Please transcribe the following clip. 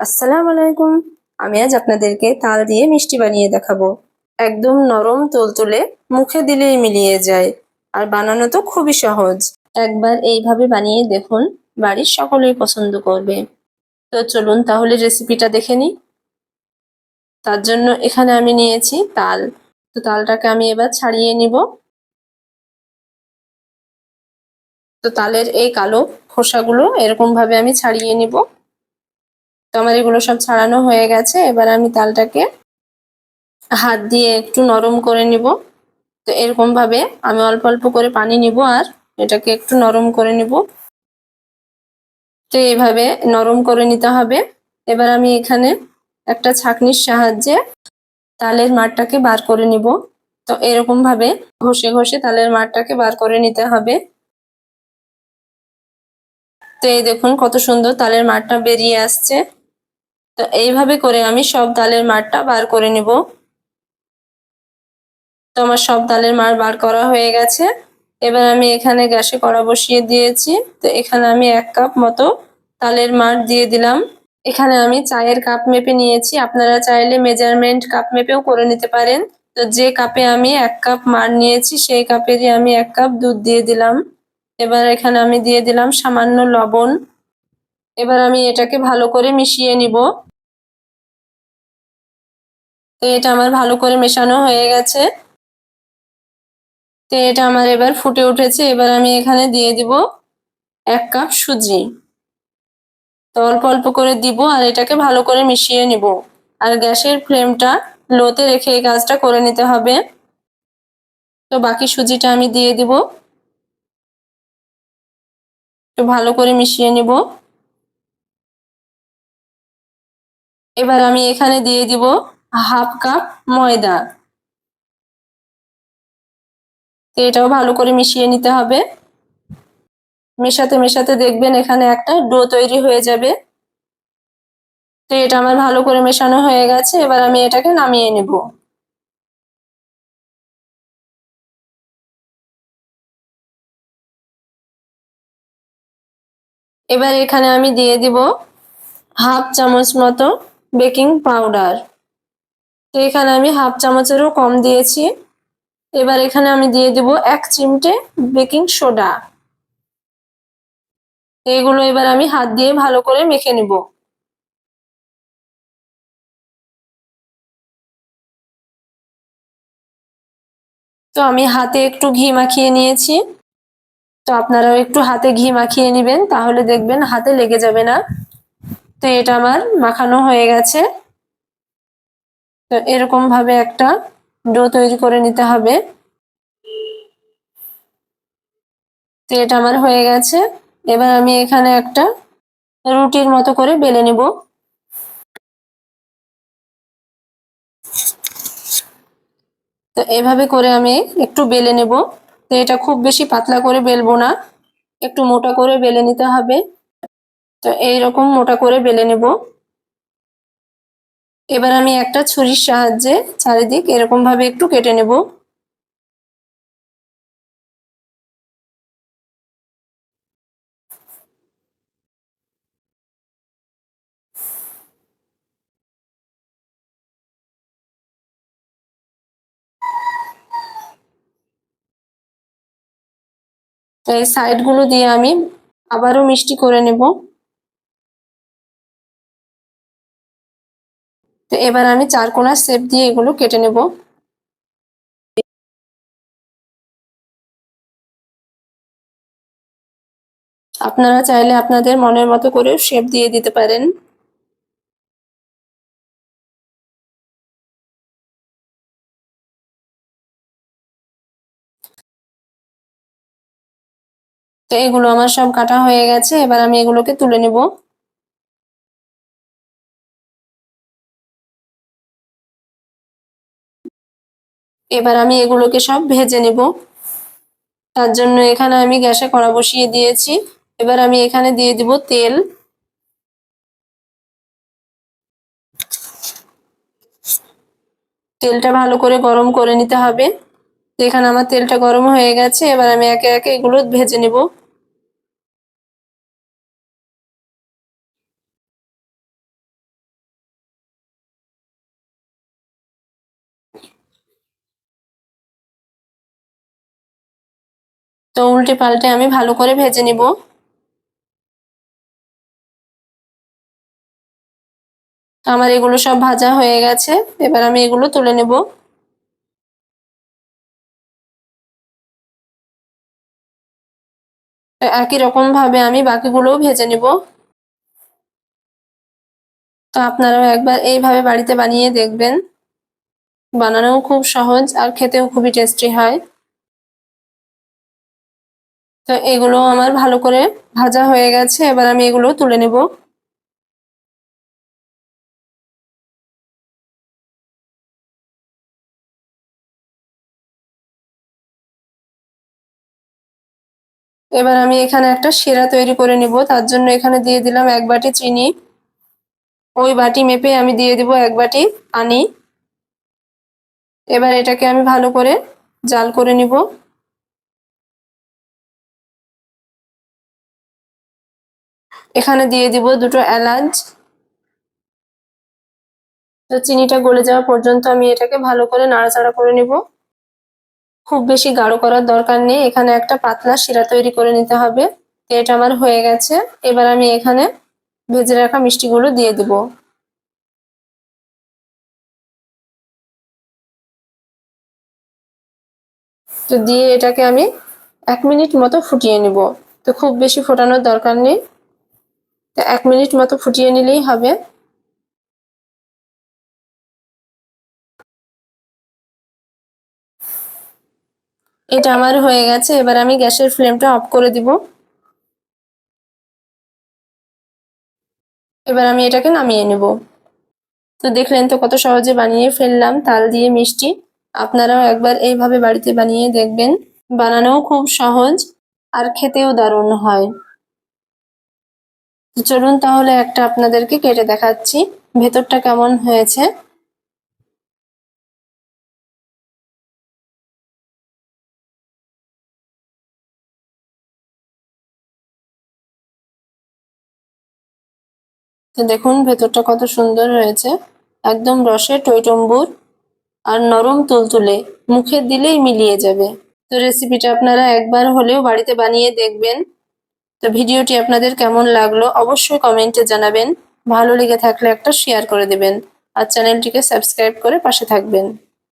আসসালামু আলাইকুম। আমি আজ আপনাদেরকে তাল দিয়ে মিষ্টি বানিয়ে দেখাবো। একদম নরম তুলতুলে, মুখে দিলেই মিলিয়ে যায়। আর বানানো তো খুবই সহজ। একবার এইভাবে বানিয়ে দেখুন, বাড়ির সকলেই পছন্দ করবে। তো চলুন তাহলে রেসিপিটা দেখে নিই। তার জন্য এখানে আমি নিয়েছি তাল। তো তালটাকে আমি এবার ছাড়িয়ে নিব। তো তালের এই কালো খোসাগুলো এরকম ভাবে আমি ছাড়িয়ে নিব। তো আমার এগুলো সব ছাড়ানো হয়ে গেছে। এবার আমি তালটাকে হাত দিয়ে একটু নরম করে নিব। তো এরকম ভাবে আমি অল্প অল্প করে পানি নিব আর এটাকে একটু নরম করে নিব। তো এইভাবে নরম করে নিতে হবে। এবার আমি এখানে একটা ছাকনির সাহায্যে তালের মাঠটাকে বার করে নিব। তো এরকম ভাবে ঘষে ঘষে তালের মাঠটাকে বার করে নিতে হবে। তো এই দেখুন কত সুন্দর তালের মাঠটা বেরিয়ে আসছে। তো এইভাবে করে আমি সব ডালের মাঠটা বার করে নিব। তো আমার সব ডালের মার বার করা হয়ে গেছে। এবার আমি এখানে গ্যাসে কড়া বসিয়ে দিয়েছি। তো এখানে আমি এক কাপ মতো তালের মার দিয়ে দিলাম। এখানে আমি চায়ের কাপ মেপে নিয়েছি। আপনারা চাইলে মেজারমেন্ট কাপ মেপেও করে নিতে পারেন। তো যে কাপে আমি এক কাপ মার নিয়েছি, সেই কাপেরই আমি এক কাপ দুধ দিয়ে দিলাম। এবার এখানে আমি দিয়ে দিলাম সামান্য লবণ। এবার আমি এটাকে ভালো করে মিশিয়ে নিব। তো এটা আমার ভালো করে মেশানো হয়ে গেছে। তো এটা আমার এবার ফুটে উঠেছে। এবার আমি এখানে দিয়ে দিব এক কাপ সুজি। তো অল্প অল্প করে দিব আর এটাকে ভালো করে মিশিয়ে নিব। আর গ্যাসের ফ্লেমটা লোতে রেখে এই কাজটা করে নিতে হবে। তো বাকি সুজিটা আমি দিয়ে দিব। একটু ভালো করে মিশিয়ে নিব। এবার আমি এখানে দিয়ে দিব হাফ কাপ ময়দা। এটাও ভালো করে মিশিয়ে নিতে হবে। মেশাতে মেশাতে দেখবেন এখানে একটা ডো তৈরি হয়ে যাবে। তো এটা আমার ভালো করে মেশানো হয়ে গেছে, এবার আমি এটাকে নামিয়ে নেব। এবার এখানে আমি দিয়ে দিব হাফ চামচ মতো বেকিং পাউডার। তো এখানে আমি হাফ চামচেরও কম দিয়েছি। এবার এখানে আমি দিয়ে দিব এক চিমটে বেকিং সোডা। এগুলো এবার আমি হাত দিয়ে ভালো করে মেখে নিব। তো আমি হাতে একটু ঘি মাখিয়ে নিয়েছি। তো আপনারাও একটু হাতে ঘি মাখিয়ে নেবেন, তাহলে দেখবেন হাতে লেগে যাবে না। তো এটা আমার মাখানো হয়ে গেছে। তো এরকম ভাবে একটা ডো তৈরি করে নিতে হবে। তো এটা আমার হয়ে গেছে। এবার আমি এখানে একটা রুটির মতো করে বেলে নিব। তো এভাবে করে আমি একটু বেলে নেব। তো এটা খুব বেশি পাতলা করে বেলবো না। একটু মোটা করে বেলে নিতে হবে। তো এইরকম মোটা করে বেলে নেব। এবার আমি একটা ছুরির সাহায্যে চারিদিক এরকম ভাবে একটু কেটে নেব। এই সাইডগুলো দিয়ে আমি আবারও মিষ্টি করে নেব। তো এবার আমি চার কোনা শেপ দিয়ে এগুলো কেটে নেব। আপনারা চাইলে আপনাদের মনের মতো করে শেপ দিয়ে দিতে পারেন। তো এগুলো আমার সব কাটা হয়ে গেছে, এবার আমি এগুলোকে তুলে নেব। এবার আমি এগুলোকে সব ভেজে নেব। তার জন্য এখানে আমি গ্যাসে কড়া বসিয়ে দিয়েছি। এবার আমি এখানে দিয়ে দিব তেল। তেলটা ভালো করে গরম করে নিতে হবে। এখানে আমার তেলটা গরম হয়ে গেছে, এবার আমি একে একে এগুলো ভেজে নেব। তো উল্টে পাল্টে আমি ভালো করে ভেজে নিব। আমার এগুলো সব ভাজা হয়ে গেছে। এবার আমি এগুলো তুলে নেব। একই রকম ভাবে আমি বাকিগুলোও ভেজে নিব। তো আপনারাও একবার এইভাবে বাড়িতে বানিয়ে দেখবেন। বানানোও খুব সহজ আর খেতেও খুবই টেস্টি হয়। তো এগুলো আমার ভালো করে ভাজা হয়ে গেছে, এবার আমি এগুলো তুলে নেব। এবার আমি এখানে একটা সেরা তৈরি করে নিব, তার জন্য এখানে দিয়ে দিলাম এক বাটি চিনি। ওই বাটি মেপে আমি দিয়ে দিব এক বাটি পানি। এবার এটাকে আমি ভালো করে জাল করে নিব। এখানে দিয়ে দিব দুটো এলাচ। তো চিনিটা গলে যাওয়া পর্যন্ত আমি এটাকে ভালো করে নাড়াচাড়া করে নিব। খুব বেশি গাঢ় করার দরকার নেই। এখানে একটা পাতলা শিরা তৈরি করে নিতে হবে। এটা আমার হয়ে গেছে। এবার আমি এখানে ভেজে রাখা মিষ্টিগুলো দিয়ে দিব। তো দিয়ে এটাকে আমি এক মিনিট মতো ফুটিয়ে নিব। তো খুব বেশি ফোটানোর দরকার নেই। তো এক মিনিট মতো ফুটিয়ে নিলেই হবে। এটা আমার হয়ে গেছে, এবার আমি গ্যাসের ফ্লেমটা অফ করে দিব। এবার আমি এটাকে নামিয়ে নেব। তো দেখলেন তো কত সহজে বানিয়ে ফেললাম, তাল দিয়ে মিষ্টি। আপনারাও একবার এইভাবে বাড়িতে বানিয়ে দেখবেন। বানানোও খুব সহজ আর খেতেও দারুণ হয়। চলুন তাহলে একটা আপনাদেরকে কেটে দেখাচ্ছি। ভেতরটা কেমন হয়েছে? তো দেখুন, ভেতরটা কত সুন্দর হয়েছে। একদম রসে টইটম্বুর আর নরম তুলতুলে। মুখে দিলেই মিলিয়ে যাবে। তো রেসিপিটা আপনারা একবার হলেও বাড়িতে বানিয়ে দেখবেন। তো ভিডিওটি আপনাদের কেমন লাগল অবশ্যই কমেন্টে জানাবেন। ভালো লেগে থাকলে একটা শেয়ার করে দেবেন। আর চ্যানেলটিকে সাবস্ক্রাইব করে পাশে থাকবেন।